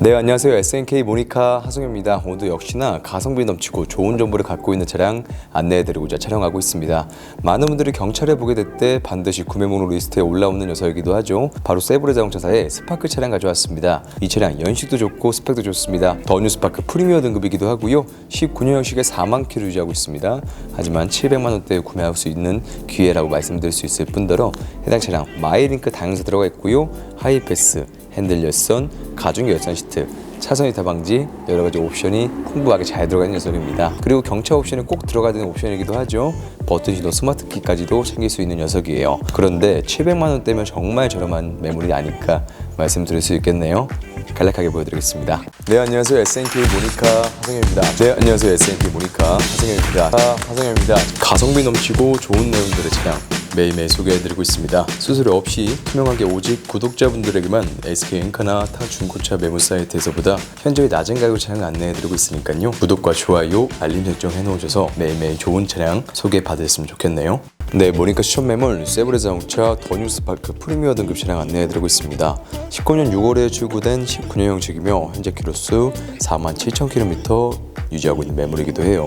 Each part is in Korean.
네 안녕하세요. SNK 모니카 하성현입니다. 오늘도 역시나 가성비 넘치고 좋은 정보를 갖고 있는 차량 안내해드리고자 촬영하고 있습니다. 많은 분들이 경찰에 보게 될 때 반드시 구매 목록 리스트에 올라오는 녀석이기도 하죠. 바로 세브레 자동차사의 스파크 차량 가져왔습니다. 이 차량 연식도 좋고 스펙도 좋습니다. 더 뉴 스파크 프리미어 등급이기도 하고요. 19년형식에 4만 킬로 유지하고 있습니다. 하지만 700만 원대에 구매할 수 있는 기회라고 말씀드릴 수 있을 뿐더러 해당 차량 마이링크 다용사 들어가 있고요. 하이패스 핸들 열선, 가중 열선 시트, 차선 이탈 방지 여러 가지 옵션이 풍부하게 잘 들어가 있는 녀석입니다. 그리고 경차 옵션이 꼭 들어가야 되는 옵션이기도 하죠. 버튼 시동 스마트 키까지도 챙길 수 있는 녀석이에요. 그런데 700만 원대면 정말 저렴한 매물이 아닐까 말씀드릴 수 있겠네요. 간략하게 보여드리겠습니다. 네 안녕하세요 SNK 모니카 하성현입니다. 네 안녕하세요 SNK 모니카 하성현입니다. 아, 하성현입니다. 가성비 넘치고 좋은 내용들의 차량 매일매일 소개해드리고 있습니다. 수수료 없이 투명하게 오직 구독자분들에게만 SK 엔카나 타 중고차 매물 사이트에서보다 현저히 낮은 가격 차량 안내해드리고 있으니까요. 구독과 좋아요, 알림 설정 해놓으셔서 매일매일 좋은 차량 소개받으셨으면 좋겠네요. 네, 모니카 추천 매물 세브레 자동차 더뉴 스파크 프리미어 등급 차량 안내해드리고 있습니다. 19년 6월에 출고된 19년형식이며 현재 키로수 4만 7천 킬로미터 유지하고 있는 매물이기도 해요.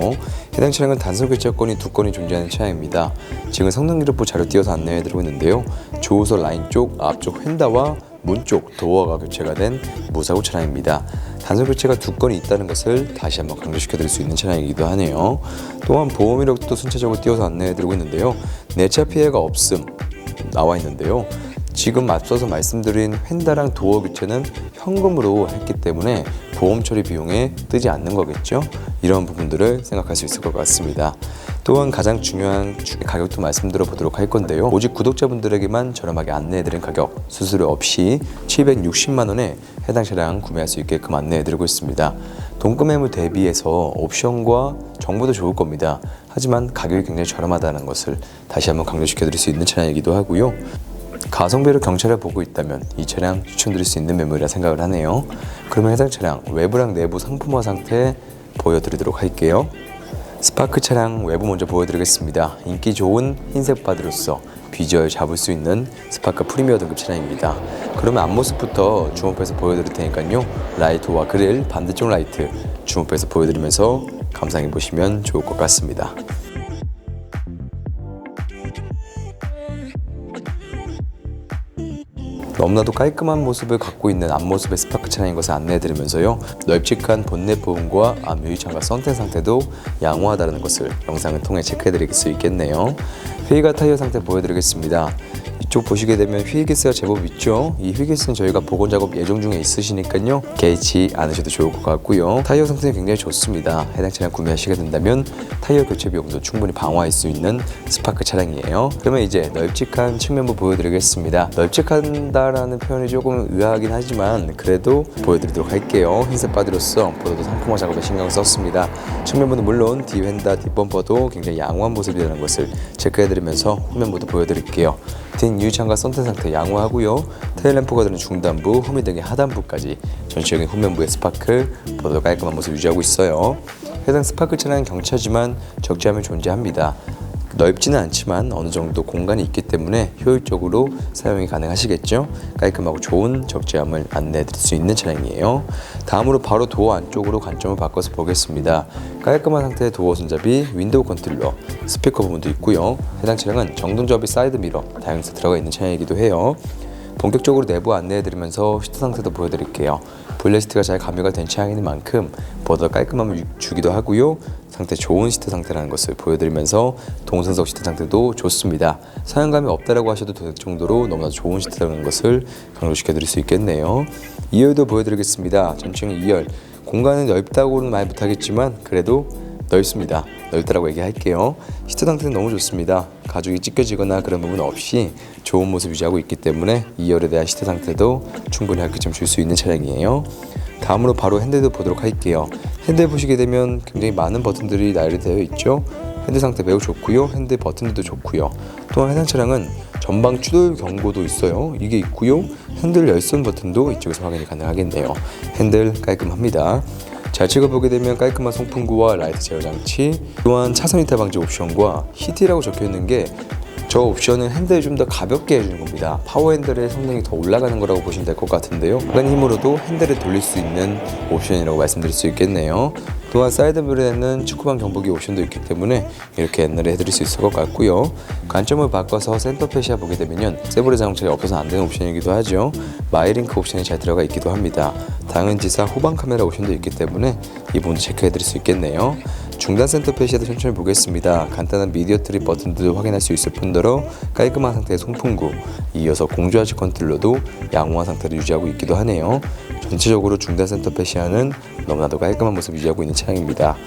해당 차량은 단순 교체권이 두 건이 존재하는 차량입니다. 지금 성능 기록부 자료 띄어서 안내해드리고 있는데요. 조우서 라인 쪽 앞쪽 휀다와 문 쪽 도어가 교체가 된 무사고 차량입니다. 단순 교체가 두 건이 있다는 것을 다시 한번 강조시켜 드릴 수 있는 차량이기도 하네요. 또한 보험 이력도 순차적으로 띄어서 안내해드리고 있는데요. 내차 피해가 없음 나와 있는데요. 지금 앞서서 말씀드린 휀다랑 도어 교체는 현금으로 했기 때문에 보험 처리 비용에 뜨지 않는 거겠죠. 이런 부분들을 생각할 수 있을 것 같습니다. 또한 가장 중요한 주- 가격도 말씀드려 보도록 할 건데요. 오직 구독자분들에게만 저렴하게 안내해드린 가격 수수료 없이 760만 원에 해당 차량 구매할 수 있게끔 안내해드리고 있습니다. 동급 매물 대비해서 옵션과 정보도 좋을 겁니다. 하지만 가격이 굉장히 저렴하다는 것을 다시 한번 강조시켜드릴 수 있는 차량이기도 하고요. 가성비로 경차를 보고 있다면 이 차량 추천드릴 수 있는 매물이라 생각을 하네요. 그러면 해당 차량 외부랑 내부 상품화 상태 보여드리도록 할게요. 스파크 차량 외부 먼저 보여드리겠습니다. 인기 좋은 흰색 바디로서 비주얼 잡을 수 있는 스파크 프리미어 등급 차량입니다. 그러면 앞모습부터 주목해서 보여드릴 테니까요. 라이트와 그릴 반대쪽 라이트 주목해서 보여드리면서 감상해 보시면 좋을 것 같습니다. 너무나도 깔끔한 모습을 갖고 있는 앞모습의 스파크 차량인 것을 안내해드리면서요. 널찍한 본넷 부분과 앞 유리창과 선택 상태도 양호하다는 것을 영상을 통해 체크해드릴 수 있겠네요. 휠과 타이어 상태 보여드리겠습니다 이쪽 보시게 되면 휠기스가 제법 있죠? 이 휠기스는 저희가 복원 작업 예정 중에 있으시니까요. 개의치 않으셔도 좋을 것 같고요. 타이어 상태는 굉장히 좋습니다. 해당 차량 구매하시게 된다면 타이어 교체 비용도 충분히 방어할 수 있는 스파크 차량이에요. 그러면 이제 널찍한 측면부 보여드리겠습니다. 널찍한다라는 표현이 조금 의아하긴 하지만 그래도 보여드리도록 할게요. 흰색 바디로서 보도도 상품화 작업에 신경 썼습니다. 측면부는 물론 뒤 휀다 뒷범퍼도 굉장히 양호한 모습이라는 것을 체크해드리면서 후면부도 보여드릴게요 뒷 유리창과 선텐 상태 양호하고요. 테일램프 가 드는 중단부, 후미 등의 하단부까지 전체적인 후면부의 스파클 보도 깔끔한 모습 유지하고 있어요. 해당 스파클 차량은 경차지만 적재함이 존재합니다 넓지는 않지만 어느 정도 공간이 있기 때문에 효율적으로 사용이 가능하시겠죠. 깔끔하고 좋은 적재함을 안내해 드릴 수 있는 차량이에요. 다음으로 바로 도어 안쪽으로 관점을 바꿔서 보겠습니다. 깔끔한 상태의 도어 손잡이, 윈도우 컨트롤러, 스피커 부분도 있고요. 해당 차량은 정동접이 사이드 미러 다용사 들어가 있는 차량이기도 해요. 본격적으로 내부 안내해드리면서 시트 상태도 보여드릴게요. 블레스트가 잘 가미가 된 차량인 만큼 보다 깔끔함을 유- 주기도 하고요. 상태 좋은 시트 상태라는 것을 보여드리면서 동승석 시트 상태도 좋습니다. 사용감이 없다라고 하셔도 될 정도로 너무나 좋은 시트라는 것을 강조시켜 드릴 수 있겠네요. 2열도 보여드리겠습니다. 전층 2열 공간은 넓다고는 말 못하겠지만 그래도 넓습니다. 넓다라고 얘기할게요. 시트 상태는 너무 좋습니다. 가죽이 찢겨지거나 그런 부분 없이 좋은 모습 유지하고 있기 때문에 2열에 대한 시트 상태도 충분히 할게좀 줄 수 있는 차량이에요. 다음으로 바로 핸들도 보도록 할게요. 핸들 보시게 되면 굉장히 많은 버튼들이 나열되어 있죠. 핸들 상태 매우 좋고요. 핸들 버튼들도 좋고요. 또한 해당 차량은 전방 추돌 경고도 있어요. 이게 있고요. 핸들 열선 버튼도 이쪽에서 확인이 가능하겠네요. 핸들 깔끔합니다. 잘 찍어보게 되면 깔끔한 송풍구와 라이트 제어 장치 또한 차선 이탈 방지 옵션과 히트라고 적혀있는 게 저 옵션은 핸들을 좀더 가볍게 해주는 겁니다. 파워 핸들의 성능이 더 올라가는 거라고 보시면 될 것 같은데요. 작은 힘으로도 핸들을 돌릴 수 있는 옵션이라고 말씀드릴 수 있겠네요. 또한 사이드mirror에는 축구방 경보기 옵션도 있기 때문에 이렇게 옛날에 해드릴 수 있을 것 같고요. 관점을 바꿔서 센터 페시아 보게 되면요. 세브레 자동차에 없어서 안 되는 옵션이기도 하죠. 마이링크 옵션이 잘 들어가 있기도 합니다. 당은 지사 후방 카메라 옵션도 있기 때문에 이 부분도 체크해드릴 수 있겠네요. 중단 센터 페시아도 천천히 보겠습니다. 간단한 미디어 트립 버튼도 확인할 수 있을 뿐더러 깔끔한 상태의 송풍구, 이어서 공조하지 컨트롤러도 양호한 상태를 유지하고 있기도 하네요. 전체적으로 중단 센터 페시아는 너무나도 깔끔한 모습 유지하고 있는 차량입니다.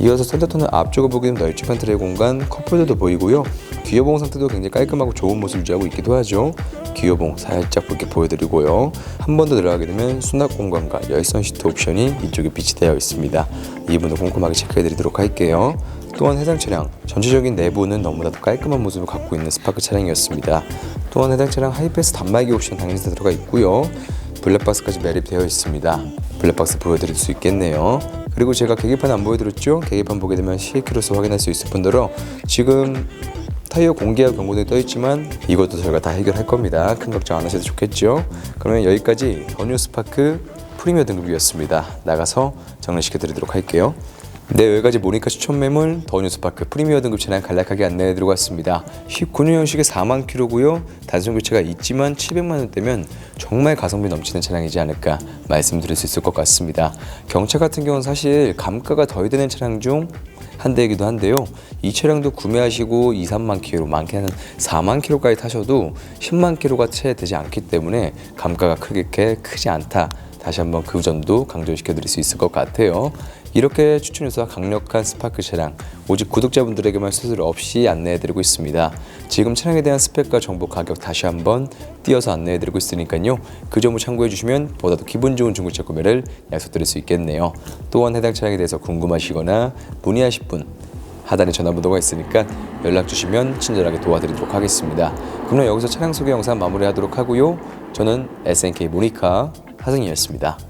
이어서 센터톤은 앞쪽을 보기엔 널찍한 트레이 공간, 컵홀더도 보이고요. 귀여봉 상태도 굉장히 깔끔하고 좋은 모습 유지하고 있기도 하죠. 귀여봉 살짝 이렇게 보여드리고요. 한 번 더 들어가게 되면 수납 공간과 열선 시트 옵션이 이쪽에 비치되어 있습니다. 이 부분도 꼼꼼하게 체크해드리도록 할게요. 또한 해당 차량 전체적인 내부는 너무나도 깔끔한 모습을 갖고 있는 스파크 차량이었습니다. 또한 해당 차량 하이패스 단말기 옵션 당연히 다 들어가 있고요. 블랙박스까지 매립되어 있습니다. 블랙박스 보여드릴 수 있겠네요. 그리고 제가 계기판 안 보여드렸죠? 계기판 보게 되면 CA키로서 확인할 수 있을 뿐더러 지금 타이어 공기와 경고등이 떠 있지만 이것도 저희가 다 해결할 겁니다. 큰 걱정 안 하셔도 좋겠죠? 그러면 여기까지 더뉴 스파크 프리미어 등급이었습니다. 나가서 정리시켜 드리도록 할게요. 네, 여기까지 모니카 추천 매물 더 뉴 스파크 프리미어 등급 차량 간략하게 안내해 드리고 왔습니다. 19년식에 4만 킬로고요. 단순 교체가 있지만 700만 원대면 정말 가성비 넘치는 차량이지 않을까 말씀드릴 수 있을 것 같습니다. 경차 같은 경우는 사실 감가가 덜 되는 차량 중 한 대이기도 한데요. 이 차량도 구매하시고 2, 3만 킬로, 많게는 4만 킬로까지 타셔도 10만 킬로가 채 되지 않기 때문에 감가가 크게 크지 않다. 다시 한번 그 점도 강조시켜 드릴 수 있을 것 같아요. 이렇게 추천해서 강력한 스파크 차량 오직 구독자분들에게만 수수료 없이 안내해드리고 있습니다. 지금 차량에 대한 스펙과 정보 가격 다시 한번 띄어서 안내해드리고 있으니까요. 그 점을 참고해주시면 보다 더 기분 좋은 중고차 구매를 약속드릴 수 있겠네요. 또한 해당 차량에 대해서 궁금하시거나 문의하실 분 하단에 전화번호가 있으니까 연락 주시면 친절하게 도와드리도록 하겠습니다. 그럼 여기서 차량 소개 영상 마무리하도록 하고요. 저는 SNK 모니카 하승이었습니다.